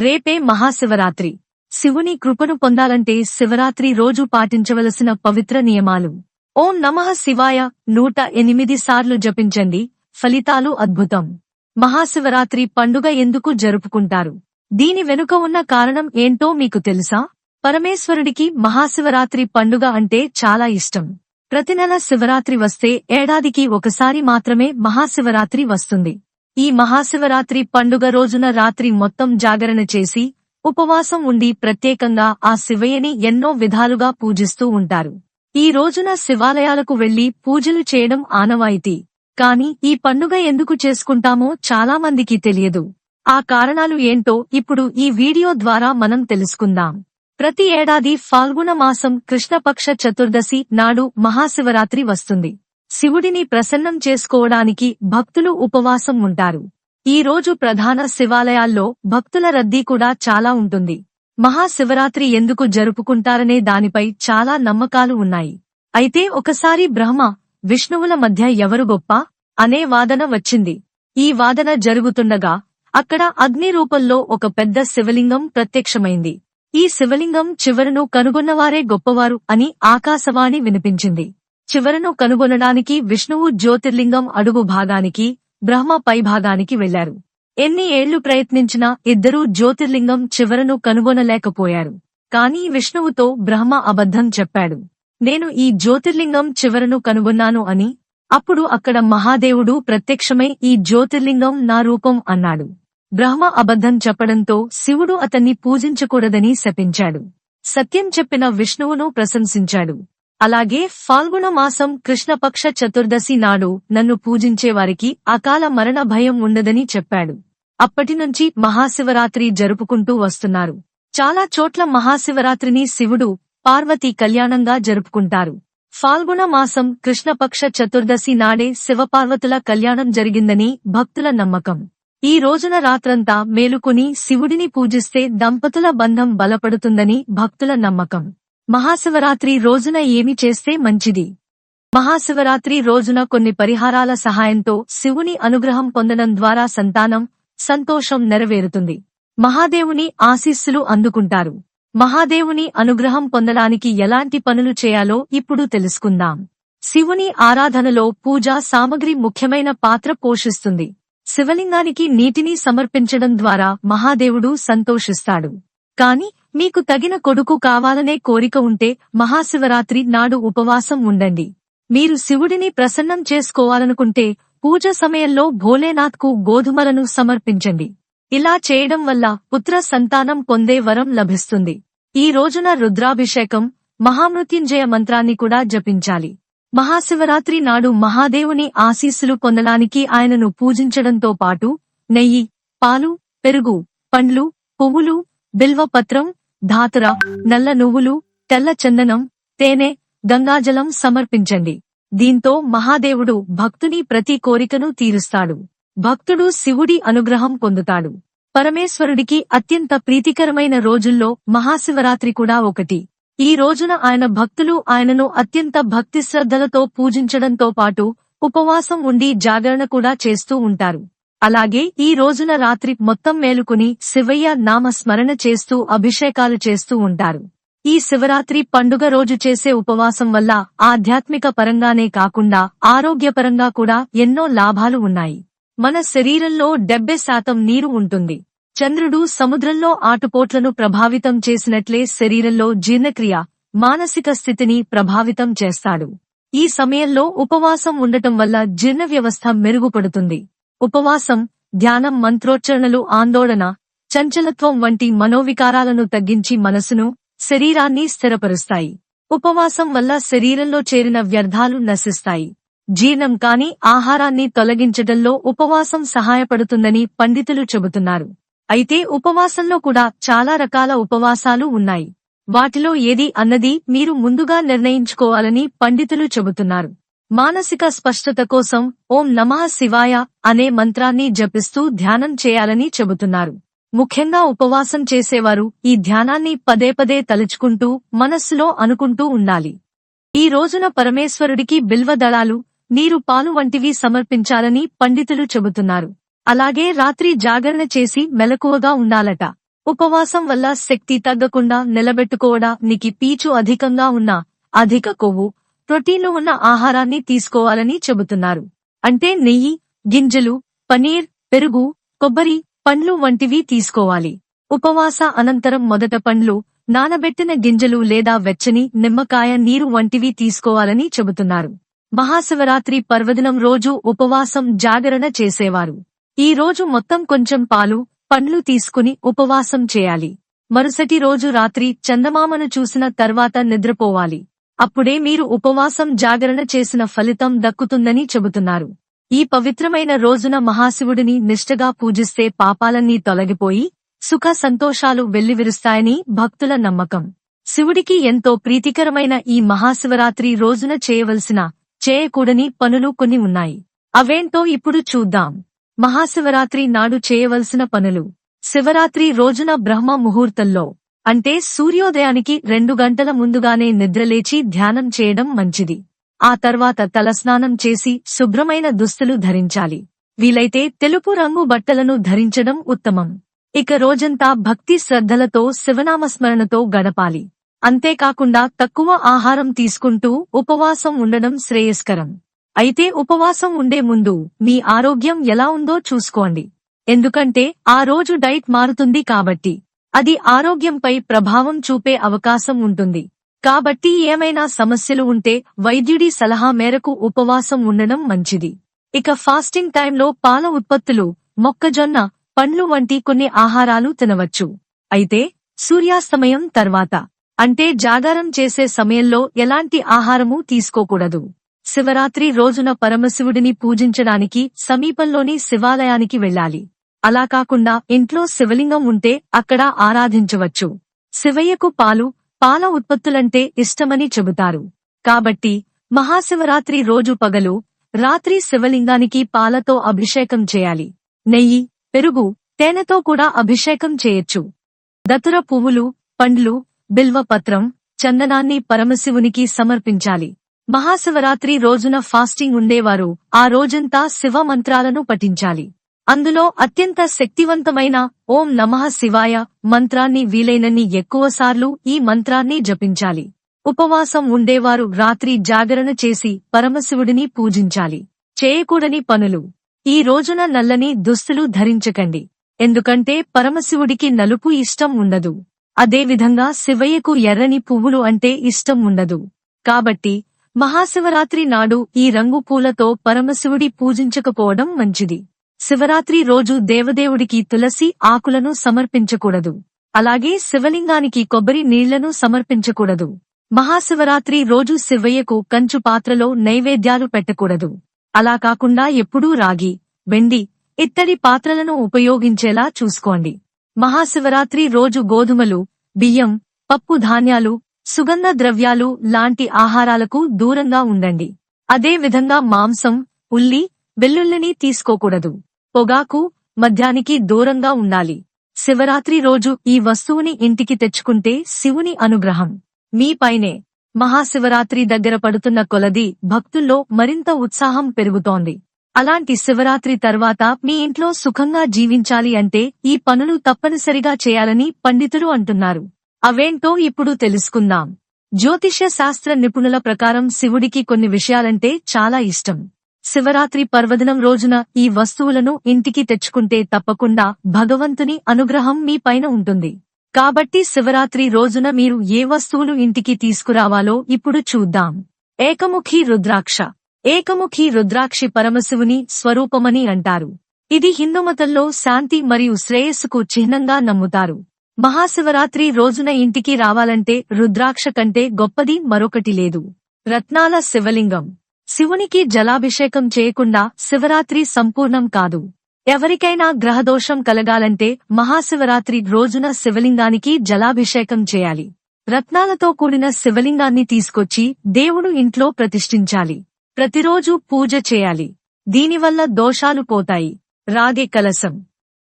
రేపే మహాశివరాత్రి. శివుని కృపను పొందాలంటే శివరాత్రి రోజు పాటించవలసిన పవిత్ర నియమాలు. ఓం నమః శివాయ నూట ఎనిమిది సార్లు జపించండి. ఫలితాలు అద్భుతం. మహాశివరాత్రి పండుగ ఎందుకు జరుపుకుంటారు? దీని వెనుక ఉన్న కారణం ఏంటో మీకు తెలుసా? పరమేశ్వరుడికి మహాశివరాత్రి పండుగ అంటే చాలా ఇష్టం. ప్రతి నెల శివరాత్రి వస్తే ఏడాదికి ఒకసారి మాత్రమే మహాశివరాత్రి వస్తుంది. ఈ మహాశివరాత్రి పండుగ రోజున రాత్రి మొత్తం జాగరణ చేసి ఉపవాసం ఉండి ప్రత్యేకంగా ఆ శివయ్యని ఎన్నో విధాలుగా పూజిస్తూ ఉంటారు. ఈ రోజున శివాలయాలకు వెళ్ళి పూజలు చేయడం ఆనవాయితీ. కాని ఈ పండుగ ఎందుకు చేసుకుంటామో చాలా మందికి తెలియదు. ఆ కారణాలు ఏంటో ఇప్పుడు ఈ వీడియో ద్వారా మనం తెలుసుకుందాం. ప్రతి ఏడాది ఫాల్గుణ మాసం కృష్ణపక్ష చతుర్దశి నాడు మహాశివరాత్రి వస్తుంది. శివుడిని ప్రసన్నం చేసుకోవడానికి భక్తులు ఉపవాసం ఉంటారు. ఈ రోజు ప్రధాన శివాలయాల్లో భక్తుల రద్దీ కూడా చాలా ఉంటుంది. మహాశివరాత్రి ఎందుకు జరుపుకుంటారనే దానిపై చాలా నమ్మకాలు ఉన్నాయి. అయితే ఒకసారి బ్రహ్మ విష్ణువుల మధ్య ఎవరు గొప్ప? అనే వాదన వచ్చింది. ఈ వాదన జరుగుతుండగా అక్కడ అగ్ని రూపంలో ఒక పెద్ద శివలింగం ప్రత్యక్షమైంది. ఈ శివలింగం చివరను కనుగొన్నవారే గొప్పవారు అని ఆకాశవాణి వినిపించింది. చివరను కనుగొనడానికి విష్ణువు జ్యోతిర్లింగం అడుగు భాగానికి బ్రహ్మ పై భాగానికి వెళ్ళారు ఎన్ని ఏళ్ళు ప్రయత్నించినా ఇద్దరూ జ్యోతిర్లింగం చివరను కనుగొనలేకపోయారు. కానీ విష్ణువుతో బ్రహ్మ అబద్ధం చెప్పాడు. నేను ఈ జ్యోతిర్లింగం చివరను కనుగొన్నాను అని అప్పుడు అక్కడ మహాదేవుడు ప్రత్యక్షమై ఈ జ్యోతిర్లింగం నా రూపం అన్నాడు. బ్రహ్మ అబద్ధం చెప్పడంతో శివుడు అతన్ని పూజించకూడదని శపించాడు. సత్యం చెప్పిన విష్ణువును ప్రశంసించాడు. అలాగే ఫాల్గుణ మాసం కృష్ణపక్ష చతుర్దశి నాడు నన్ను పూజించేవారికి అకాల మరణ భయం ఉండదని చెప్పాడు. అప్పటినుంచి మహాశివరాత్రి జరుపుకుంటూ వస్తున్నారు. చాలా చోట్ల మహాశివరాత్రిని శివుడు పార్వతి కళ్యాణంగా జరుపుకుంటారు. ఫాల్గుణ మాసం కృష్ణపక్ష చతుర్దశి నాడే శివపార్వతుల కళ్యాణం జరిగిందని భక్తుల నమ్మకం. ఈ రోజున రాత్రంతా మేలుకుని శివుడిని పూజిస్తే దంపతుల బంధం బలపడుతుందని భక్తుల నమ్మకం. మహాశివరాత్రి రోజున ఏమి చేస్తే మంచిది? మహాశివరాత్రి రోజున కొన్ని పరిహారాల సహాయంతో శివుని అనుగ్రహం పొందడం ద్వారా సంతానం సంతోషం నెరవేరుతుంది. మహాదేవుని ఆశీస్సులు అందుకుంటారు. మహాదేవుని అనుగ్రహం పొందడానికి ఎలాంటి పనులు చేయాలో ఇప్పుడు తెలుసుకుందాం. శివుని ఆరాధనలో పూజా సామగ్రి ముఖ్యమైన పాత్ర పోషిస్తుంది. శివలింగానికి నీటిని సమర్పించడం ద్వారా మహాదేవుడు సంతోషిస్తాడు. కాని మీకు తగిన కొడుకు కావాలనే కోరిక ఉంటే మహాశివరాత్రి నాడు ఉపవాసం ఉండండి. మీరు శివుడిని ప్రసన్నం చేసుకోవాలనుకుంటే పూజ సమయంలో భోలేనాథ్కు గోధుమలను సమర్పించండి. ఇలా చేయడం వల్ల పుత్ర సంతానం పొందే వరం లభిస్తుంది. ఈ రోజున రుద్రాభిషేకం మహామృత్యుంజయ మంత్రాన్ని కూడా జపించాలి. మహాశివరాత్రి నాడు మహాదేవుని ఆశీస్సులు పొందడానికి ఆయనను పూజించడంతో పాటు నెయ్యి పాలు పెరుగు పండ్లు పువ్వులు బిల్వపత్రం ధాతుర నల్ల నువ్వులు తెల్ల చందనం తేనె గంగాజలం సమర్పించండి. దీంతో మహాదేవుడు భక్తుని ప్రతి కోరికను తీరుస్తాడు. భక్తుడు శివుడి అనుగ్రహం పొందుతాడు. పరమేశ్వరుడికి అత్యంత ప్రీతికరమైన రోజుల్లో మహాశివరాత్రి కూడా ఒకటి. ఈ రోజున ఆయన భక్తులు ఆయనను అత్యంత భక్తి శ్రద్ధలతో పూజించడంతో పాటు ఉపవాసం ఉండి జాగరణ కూడా చేస్తూ ఉంటారు. అలాగే ఈ రోజున రాత్రి మొత్తం మేలుకుని శివయ్య నామ స్మరణ చేస్తూ అభిషేకాలు చేస్తూ ఉంటారు. ఈ శివరాత్రి పండుగ రోజు చేసే ఉపవాసం వల్ల ఆధ్యాత్మిక పరంగానే కాకుండా ఆరోగ్యపరంగా కూడా ఎన్నో లాభాలు ఉన్నాయి. మన శరీరంలో డెబ్బై శాతం నీరు ఉంటుంది. చంద్రుడు సముద్రంలో ఆటుపోట్లను ప్రభావితం చేసినట్లే శరీరంలో జీర్ణక్రియ మానసిక స్థితిని ప్రభావితం చేస్తాడు. ఈ సమయంలో ఉపవాసం ఉండటం వల్ల జీర్ణ వ్యవస్థ మెరుగుపడుతుంది. ఉపవాసం ధ్యానం మంత్రోచ్చరణలు ఆందోళన చంచలత్వం వంటి మనోవికారాలను తగ్గించి మనసును శరీరాన్ని స్థిరపరుస్తాయి. ఉపవాసం వల్ల శరీరంలో చేరిన వ్యర్థాలు నశిస్తాయి. జీర్ణం కాని ఆహారాన్ని తొలగించడంలో ఉపవాసం సహాయపడుతుందని పండితులు చెబుతున్నారు. అయితే ఉపవాసంలో కూడా చాలా రకాల ఉపవాసాలు ఉన్నాయి. వాటిలో ఏది అన్నది మీరు ముందుగా నిర్ణయించుకోవాలని పండితులు చెబుతున్నారు. మానసిక స్పష్టత కోసం ఓం నమః శివాయ అనే మంత్రాన్ని జపిస్తూ ధ్యానం చేయాలని చెబుతున్నారు. ముఖ్యంగా ఉపవాసం చేసేవారు ఈ ధ్యానాన్ని పదే పదే తలుచుకుంటూ మనస్సులో అనుకుంటూ ఉండాలి. ఈ రోజున పరమేశ్వరుడికి బిల్వదళాలు నీరు పాలు వంటివి సమర్పించాలని పండితులు చెబుతున్నారు. అలాగే రాత్రి జాగరణ చేసి మెలకువగా ఉండాలట. ఉపవాసం వల్ల శక్తి తగ్గకుండా నిలబెట్టుకోవడానికి పీచు అధికంగా ఉన్న అధిక కొవ్వు ప్రోటీన్లు ఉన్న ఆహారాన్ని తీసుకోవాలని చెబుతున్నారు. అంటే నెయ్యి గింజలు పనీర్ పెరుగు కొబ్బరి పండ్లు వంటివి తీసుకోవాలి. ఉపవాస అనంతరం మొదట పండ్లు నానబెట్టిన గింజలు లేదా వెచ్చని నిమ్మకాయ నీరు వంటివి తీసుకోవాలని చెబుతున్నారు. మహాశివరాత్రి పర్వదినం రోజు ఉపవాసం జాగరణ చేసేవారు. ఈ రోజు మొత్తం కొంచెం పాలు పండ్లు తీసుకుని ఉపవాసం చేయాలి. మరుసటి రోజు రాత్రి చందమామను చూసిన తర్వాత నిద్రపోవాలి. అప్పుడే మీరు ఉపవాసం జాగరణ చేసిన ఫలితం దక్కుతుందని చెబుతున్నారు. ఈ పవిత్రమైన రోజున మహాశివుడిని నిష్టగా పూజిస్తే పాపాలన్నీ తొలగిపోయి సుఖ సంతోషాలు వెల్లివిరుస్తాయని భక్తుల నమ్మకం. శివుడికి ఎంతో ప్రీతికరమైన ఈ మహాశివరాత్రి రోజున చేయవలసిన చేయకూడని పనులు కొన్ని ఉన్నాయి. అవేంటో ఇప్పుడు చూద్దాం. మహాశివరాత్రి నాడు చేయవలసిన పనులు. శివరాత్రి రోజున బ్రహ్మ ముహూర్తంలో అంటే సూర్యోదయానికి రెండు గంటల ముందుగానే నిద్రలేచి ధ్యానం చేయడం మంచిది. ఆ తర్వాత తలస్నానం చేసి శుభ్రమైన దుస్తులు ధరించాలి. వీలైతే తెలుపు రంగు బట్టలను ధరించడం ఉత్తమం. ఇక రోజంతా భక్తి శ్రద్ధలతో శివనామస్మరణతో గడపాలి. అంతేకాకుండా తక్కువ ఆహారం తీసుకుంటూ ఉపవాసం ఉండడం శ్రేయస్కరం. అయితే ఉపవాసం ఉండే ముందు మీ ఆరోగ్యం ఎలా ఉందో చూసుకోండి. ఎందుకంటే ఆ రోజు డైట్ మారుతుంది కాబట్టి. అది ఆరోగ్యంపై ప్రభావం చూపే అవకాశం ఉంటుంది. కాబట్టి ఏమైనా సమస్యలు ఉంటే వైద్యుడి సలహా మేరకు ఉపవాసం ఉండడం మంచిది. ఇక ఫాస్టింగ్ టైంలో పాల ఉత్పత్తులు మొక్కజొన్న పండ్లు వంటి కొన్ని ఆహారాలు తినవచ్చు. అయితే సూర్యాస్తమయం తర్వాత. అంటే జాగారం చేసే సమయంలో ఎలాంటి ఆహారము తీసుకోకూడదు. శివరాత్రి రోజున పరమశివుడిని పూజించడానికి సమీపంలోని శివాలయానికి వెళ్ళాలి. అలా కాకుండా ఇంట్లో శివలింగం ఉంటే అక్కడ ఆరాధించవచ్చు. శివయ్యకు పాలు పాల ఉత్పత్తులంటే ఇష్టమని చెబుతారు. కాబట్టి మహాశివరాత్రి రోజు పగలు రాత్రి శివలింగానికి పాలతో అభిషేకం చేయాలి. నెయ్యి పెరుగు తేనెతో కూడా అభిషేకం చేయొచ్చు. దతుర పువ్వులు పండ్లు బిల్వపత్రం చందనాన్ని పరమశివునికి సమర్పించాలి. మహాశివరాత్రి రోజున ఫాస్టింగ్ ఉండేవారు ఆ రోజంతా శివ మంత్రాలను పఠించాలి. అందులో అత్యంత శక్తివంతమైన ఓం నమః శివాయ మంత్రాన్ని వీలైనన్ని ఎక్కువసార్లు ఈ మంత్రాన్ని జపించాలి. ఉపవాసం ఉండేవారు రాత్రి జాగరణ చేసి పరమశివుడిని పూజించాలి. చేయకూడని పనులు. ఈ రోజున నల్లని దుస్తులు ధరించకండి. ఎందుకంటే పరమశివుడికి నలుపు ఇష్టం ఉండదు. అదేవిధంగా శివయ్యకు ఎర్రని పువ్వులు అంటే ఇష్టం ఉండదు. కాబట్టి మహాశివరాత్రి నాడు ఈ రంగు పూలతో పరమశివుడి పూజించకపోవడం మంచిది. శివరాత్రి రోజు దేవదేవుడికి తులసి ఆకులను సమర్పించకూడదు. అలాగే శివలింగానికి కొబ్బరి నీళ్ళను సమర్పించకూడదు. మహాశివరాత్రి రోజు శివయ్యకు కంచు పాత్రలో నైవేద్యాలు పెట్టకూడదు. అలా కాకుండా ఎప్పుడూ రాగి వెండి ఇత్తడి పాత్రలను ఉపయోగించేలా చూసుకోండి. మహాశివరాత్రి రోజు గోధుమలు బియ్యం పప్పు ధాన్యాలు సుగంధ ద్రవ్యాలు లాంటి ఆహారాలకు దూరంగా ఉండండి. అదే విధంగా మాంసం ఉల్లి వెల్లుల్లిని తీసుకోకూడదు. పొగాకు మద్యానికి దూరంగా ఉండాలి. శివరాత్రి రోజు ఈ వస్తువుని ఇంటికి తెచ్చుకుంటే శివుని అనుగ్రహం. మీపైనే మహాశివరాత్రి దగ్గర పడుతున్న కొలది భక్తుల్లో మరింత ఉత్సాహం పెరుగుతోంది. అలాంటి శివరాత్రి తర్వాత మీ ఇంట్లో సుఖంగా జీవించాలి అంటే ఈ పనులు తప్పనిసరిగా చేయాలని పండితులు అంటున్నారు. అవేంటో ఇప్పుడు తెలుసుకుందాం. జ్యోతిష్య శాస్త్ర నిపుణుల ప్రకారం శివుడికి కొన్ని విషయాలంటే చాలా ఇష్టం. శివరాత్రి పర్వదినం రోజున ఈ వస్తువులను ఇంటికి తెచ్చుకుంటే తప్పకుండా భగవంతుని అనుగ్రహం మీ పైన ఉంటుంది. కాబట్టి శివరాత్రి రోజున మీరు ఏ వస్తువులు ఇంటికి తీసుకురావాలో ఇప్పుడు చూద్దాం. ఏకముఖి రుద్రాక్ష. ఏకముఖి రుద్రాక్షి పరమశివుని స్వరూపమని అంటారు. ఇది హిందుమతంలో శాంతి మరియు శ్రేయస్సుకు చిహ్నంగా నమ్ముతారు. మహాశివరాత్రి రోజున ఇంటికి రావాలంటే రుద్రాక్ష కంటే గొప్పది మరొకటి లేదు. రత్నాల శివలింగం. శివునికి జలాభిషేకం చేయకుండా శివరాత్రి సంపూర్ణం కాదు. ఎవరికైనా గ్రహదోషం కలగాలంటే మహాశివరాత్రి రోజున శివలింగానికి జలాభిషేకం చేయాలి. రత్నాలతో కూడిన శివలింగాన్ని తీసుకొచ్చి దేవుడు ఇంట్లో ప్రతిష్ఠించాలి. ప్రతిరోజు పూజ చేయాలి. దీనివల్ల దోషాలు పోతాయి. రాగి కలసం.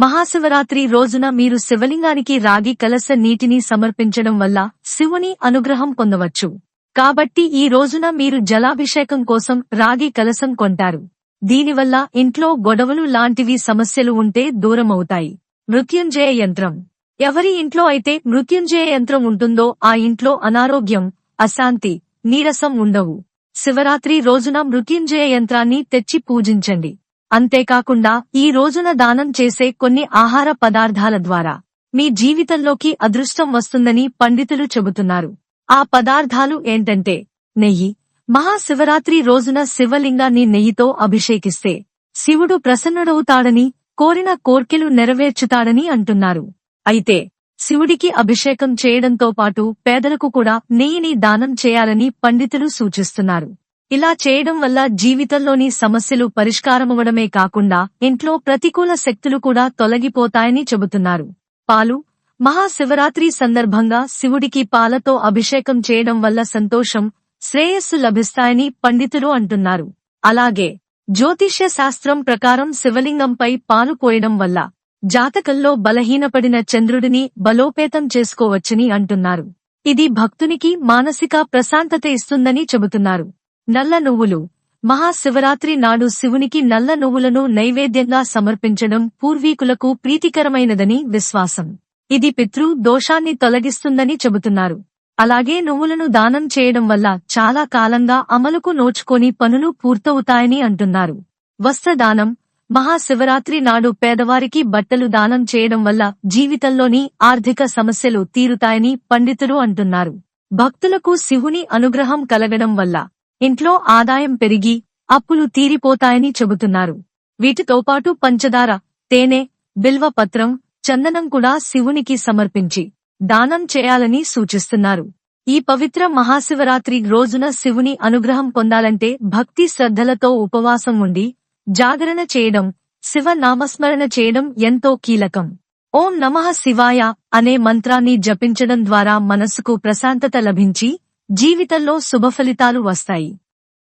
మహాశివరాత్రి రోజున మీరు శివలింగానికి రాగి కలస నీటిని సమర్పించడం వల్ల శివుని అనుగ్రహం పొందవచ్చు. కాబట్టి ఈ రోజున మీరు జలాభిషేకం కోసం రాగి కలసం కొంటారు. దీనివల్ల ఇంట్లో గొడవలు లాంటివి సమస్యలు ఉంటే దూరమవుతాయి. మృత్యుంజయ యంత్రం. ఎవరి ఇంట్లో అయితే మృత్యుంజయ యంత్రం ఉంటుందో ఆ ఇంట్లో అనారోగ్యం అశాంతి నీరసం ఉండవు. శివరాత్రి రోజున మృత్యుంజయ యంత్రాన్ని తెచ్చి పూజించండి. అంతేకాకుండా ఈ రోజున దానం చేసే కొన్ని ఆహార పదార్థాల ద్వారా. మీ జీవితంలోకి అదృష్టం వస్తుందని పండితులు చెబుతున్నారు. ఆ పదార్థాలు ఏంటంటే నెయ్యి. మహాశివరాత్రి రోజున శివలింగాన్ని నెయ్యితో అభిషేకిస్తే శివుడు ప్రసన్నుడవుతాడని కోరిన కోర్కెలు నెరవేర్చుతాడని అంటున్నారు. అయితే శివుడికి అభిషేకం చేయడంతో పాటు పేదలకు కూడా నెయ్యిని దానం చేయాలని పండితులు సూచిస్తున్నారు. ఇలా చేయడం వల్ల జీవితంలోని సమస్యలు పరిష్కారమవడమే కాకుండా ఇంట్లో ప్రతికూల శక్తులు కూడా తొలగిపోతాయని చెబుతున్నారు. పాలు మహాశివరాత్రి సందర్భంగా శివుడికి పాలతో అభిషేకం చేయడం వల్ల సంతోషం శ్రేయస్సు లభిస్తాయని పండితులు అంటున్నారు. అలాగే జ్యోతిష్య శాస్త్రం ప్రకారం శివలింగంపై పాలు పోయడం వల్ల జాతకంలో బలహీనపడిన చంద్రుడిని బలోపేతం చేసుకోవచ్చని అంటున్నారు. ఇది భక్తునికి మానసిక ప్రశాంతత ఇస్తుందని చెబుతున్నారు. నల్ల నువ్వులు. మహాశివరాత్రి నాడు శివునికి నల్ల నువ్వులను నైవేద్యంగా సమర్పించడం పూర్వీకులకు ప్రీతికరమైనదని విశ్వాసం. ఇది పితృ దోషాన్ని తొలగిస్తుందని చెబుతున్నారు. అలాగే నువ్వులను దానం చేయడం వల్ల చాలా కాలంగా అమలుకు నోచుకొని పనులు పూర్తవుతాయని అంటున్నారు. వస్త్రదానం మహాశివరాత్రి నాడు పేదవారికి బట్టలు దానం చేయడం వల్ల జీవితంలోని ఆర్థిక సమస్యలు తీరుతాయని పండితులు అంటున్నారు. భక్తులకు శివుని అనుగ్రహం కలగడం వల్ల ఇంట్లో ఆదాయం పెరిగి అప్పులు తీరిపోతాయని చెబుతున్నారు. వీటితో పాటు పంచదార తేనె బిల్వపత్రం చందనం కూడా శివునికి సమర్పించి దానం చేయాలని సూచిస్తున్నారు. ఈ పవిత్ర మహాశివరాత్రి రోజున శివుని అనుగ్రహం పొందాలంటే భక్తి శ్రద్ధలతో ఉపవాసం ఉండి జాగరణ చేయడం శివ నామస్మరణ చేయడం ఎంతో కీలకం. ఓం నమః శివాయ అనే మంత్రాన్ని జపించడం ద్వారా మనసుకు ప్రశాంతత లభించి జీవితంలో శుభఫలితాలు వస్తాయి.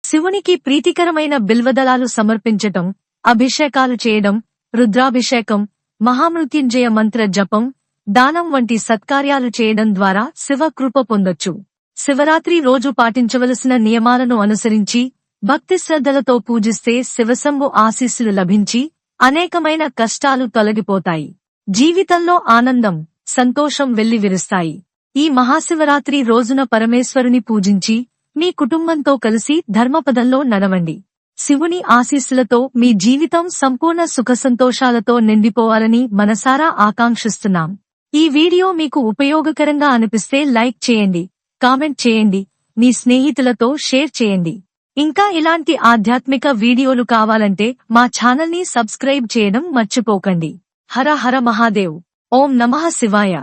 శివునికి ప్రీతికరమైన బిల్వదళాలు సమర్పించటం అభిషేకాలు చేయడం రుద్రాభిషేకం మహామృత్యుంజయ మంత్ర జపం దానం వంటి సత్కార్యాలు చేయడం ద్వారా శివ కృప పొందొచ్చు. శివరాత్రి రోజు పాటించవలసిన నియమాలను అనుసరించి భక్తి శ్రద్ధలతో పూజిస్తే శివశంభు ఆశీస్సులు లభించి అనేకమైన కష్టాలు తొలగిపోతాయి. జీవితంలో ఆనందం సంతోషం వెల్లివిరుస్తాయి ఈ మహాశివరాత్రి రోజున పరమేశ్వరుని పూజించి మీ కుటుంబంతో కలిసి ధర్మపదంలో నడవండి. శివుని ఆశీస్సులతో మీ జీవితం సంపూర్ణ సుఖసంతోషాలతో నిండిపోవాలని మనసారా ఆకాంక్షిస్తున్నాం. ఈ వీడియో మీకు ఉపయోగకరంగా అనిపిస్తే లైక్ చేయండి కామెంట్ చేయండి మీ స్నేహితులతో షేర్ చేయండి. ఇంకా ఇలాంటి ఆధ్యాత్మిక వీడియోలు కావాలంటే మా ఛానల్ని సబ్స్క్రైబ్ చేయడం మర్చిపోకండి. హర హర మహాదేవ్. ఓం నమః శివాయ.